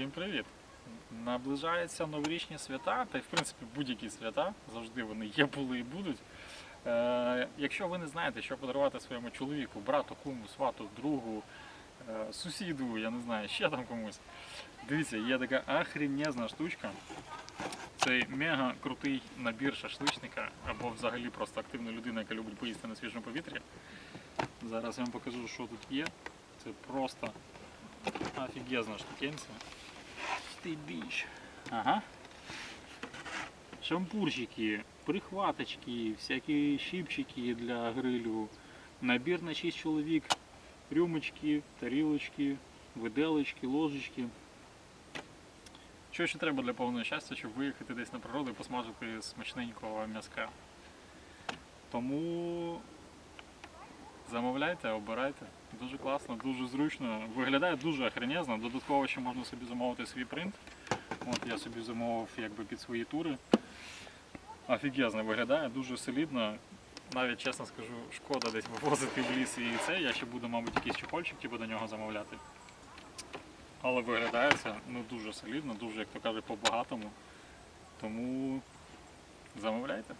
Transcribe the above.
Всім привіт! Наближаються новорічні свята, та й в принципі будь-які свята, завжди вони є, були і будуть. Е, якщо ви не знаєте, що подарувати своєму чоловіку, брату, куму, свату, другу, е, сусіду, я не знаю, ще там комусь. Дивіться, є така ахренезна штучка. Цей мега крутий набір шашличника або взагалі просто активна людина, яка любить поїсти на свіжому повітрі. Зараз я вам покажу, що тут є. Це просто офігезна штукенція. Ти біч. Ага. Шампурчики, прихваточки, всякі щипчики для грилю, набір на 6 чоловік, рюмочки, тарілочки, виделочки, ложечки. Що ще треба для повного щастя, щоб виїхати десь на природу і посмажити смачненького м'язка. Тому замовляйте, обирайте. Дуже класно, дуже зручно. Виглядає дуже охренезно. Додатково ще можна собі замовити свій принт. От я собі замовив якби під свої тури. Офігезно виглядає, дуже солідно. Навіть чесно скажу, шкода десь вивозити в ліс і це. Я ще буду, мабуть, якийсь чехольчик типу, до нього замовляти. Але виглядає це ну, дуже солідно, дуже, як то кажуть, по-багатому. Тому замовляйте.